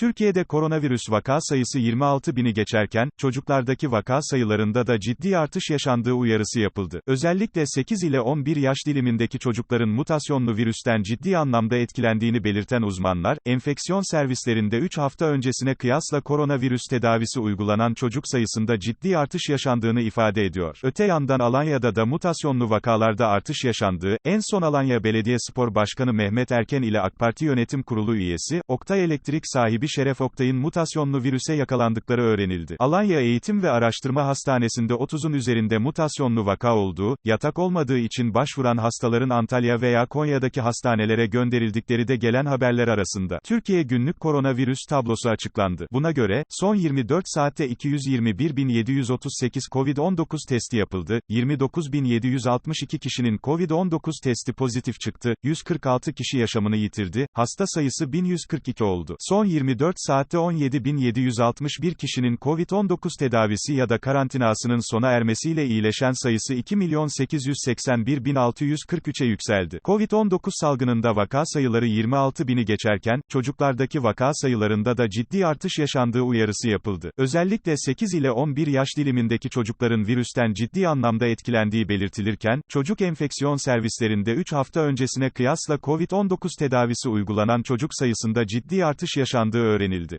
Türkiye'de koronavirüs vaka sayısı 26 bini geçerken, çocuklardaki vaka sayılarında da ciddi artış yaşandığı uyarısı yapıldı. Özellikle 8 ile 11 yaş dilimindeki çocukların mutasyonlu virüsten ciddi anlamda etkilendiğini belirten uzmanlar, enfeksiyon servislerinde 3 hafta öncesine kıyasla koronavirüs tedavisi uygulanan çocuk sayısında ciddi artış yaşandığını ifade ediyor. Öte yandan Alanya'da da mutasyonlu vakalarda artış yaşandığı, en son Alanya Belediye Spor Başkanı Mehmet Erken ile AK Parti Yönetim Kurulu üyesi, Oktay Elektrik sahibi Şeref Oktay'ın mutasyonlu virüse yakalandıkları öğrenildi. Alanya Eğitim ve Araştırma Hastanesi'nde 30'un üzerinde mutasyonlu vaka olduğu, yatak olmadığı için başvuran hastaların Antalya veya Konya'daki hastanelere gönderildikleri de gelen haberler arasında. Türkiye günlük koronavirüs tablosu açıklandı. Buna göre, son 24 saatte 221.738 COVID-19 testi yapıldı, 29.762 kişinin COVID-19 testi pozitif çıktı, 146 kişi yaşamını yitirdi, hasta sayısı 1142 oldu. Son 24 saatte 17.761 kişinin COVID-19 tedavisi ya da karantinasının sona ermesiyle iyileşen sayısı 2.881.643'e yükseldi. COVID-19 salgınında vaka sayıları 26 bini geçerken, çocuklardaki vaka sayılarında da ciddi artış yaşandığı uyarısı yapıldı. Özellikle 8 ile 11 yaş dilimindeki çocukların virüsten ciddi anlamda etkilendiği belirtilirken, çocuk enfeksiyon servislerinde 3 hafta öncesine kıyasla COVID-19 tedavisi uygulanan çocuk sayısında ciddi artış yaşandığı öğrenildi.